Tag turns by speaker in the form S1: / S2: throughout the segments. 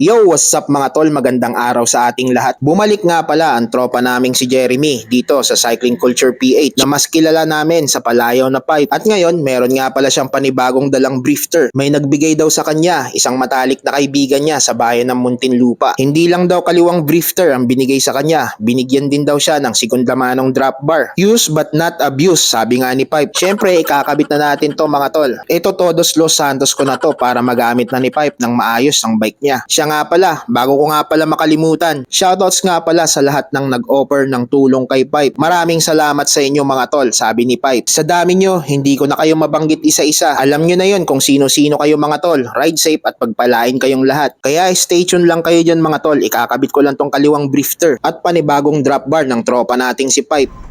S1: Yo, what's up mga tol? Magandang araw sa ating lahat. Bumalik nga pala ang tropa naming si Jeremy dito sa Cycling Culture PH na mas kilala namin sa palayaw na pipe. At ngayon, meron nga pala siyang panibagong dalang drifter. May nagbigay daw sa kanya, isang matalik na kaibigan niya sa bayan ng Muntinlupa. Hindi lang daw kaliwang drifter ang binigay sa kanya, binigyan din daw siya ng sekundlamanong drop bar. Use but not abuse, sabi nga ni Pipe. Siyempre, ikakabit na natin to mga tol. Ito todos Los Santos ko na to para magamit na ni Pipe ng maayos ang bike niya. Siya nga pala, bago ko nga pala makalimutan, shoutouts nga pala sa lahat ng nag-offer ng tulong kay Pipe. Maraming salamat sa inyo mga tol, sabi ni Pipe. Sa dami nyo, hindi ko na kayo mabanggit isa-isa. Alam nyo na yun kung sino-sino kayo mga tol. Ride safe at pagpalain kayong lahat. Kaya stay tuned lang kayo dyan mga tol. Ikakabit ko lang tong kaliwang drifter at panibagong drop bar ng tropa nating si Pipe.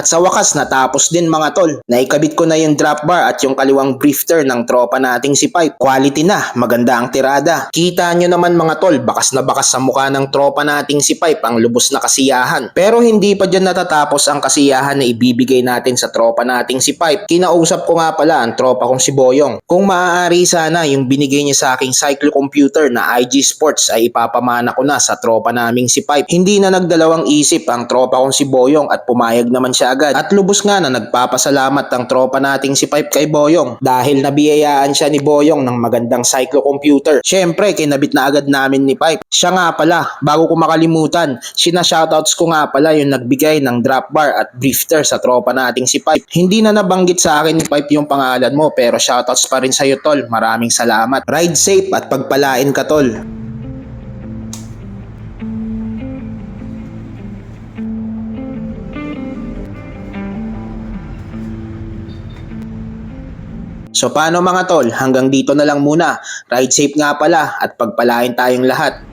S1: At sa wakas natapos din mga tol. Naikabit ko na yung drop bar at yung kaliwang drifter ng tropa nating si Pipe. Quality na, maganda ang tirada. Kita nyo naman mga tol, bakas na bakas sa mukha ng tropa nating si Pipe ang lubos na kasiyahan. Pero hindi pa dyan natatapos ang kasiyahan na ibibigay natin sa tropa nating si Pipe. Kinausap ko nga pala ang tropa kong si Boyong. Kung maaari sana yung binigay niya sa aking cyclocomputer na IG Sports ay ipapamana ko na sa tropa naming si Pipe. Hindi na nagdalawang isip ang tropa kong si Boyong at pumayag naman siya agad. At lubos nga na nagpapasalamat ang tropa nating si Pipe kay Boyong dahil nabiyayaan siya ni Boyong ng magandang cyclocomputer. Syempre, kinabit na agad namin ni Pipe. Siya nga pala, bago ko makalimutan, sina-shoutouts ko nga pala yung nagbigay ng drop bar at drifter sa tropa nating si Pipe. Hindi na nabanggit sa akin ni Pipe yung pangalan mo pero shoutouts pa rin sa'yo tol. Maraming salamat. Ride safe at pagpalain ka tol. So paano mga tol, hanggang dito na lang muna. Ride safe nga pala at pagpalain tayong lahat.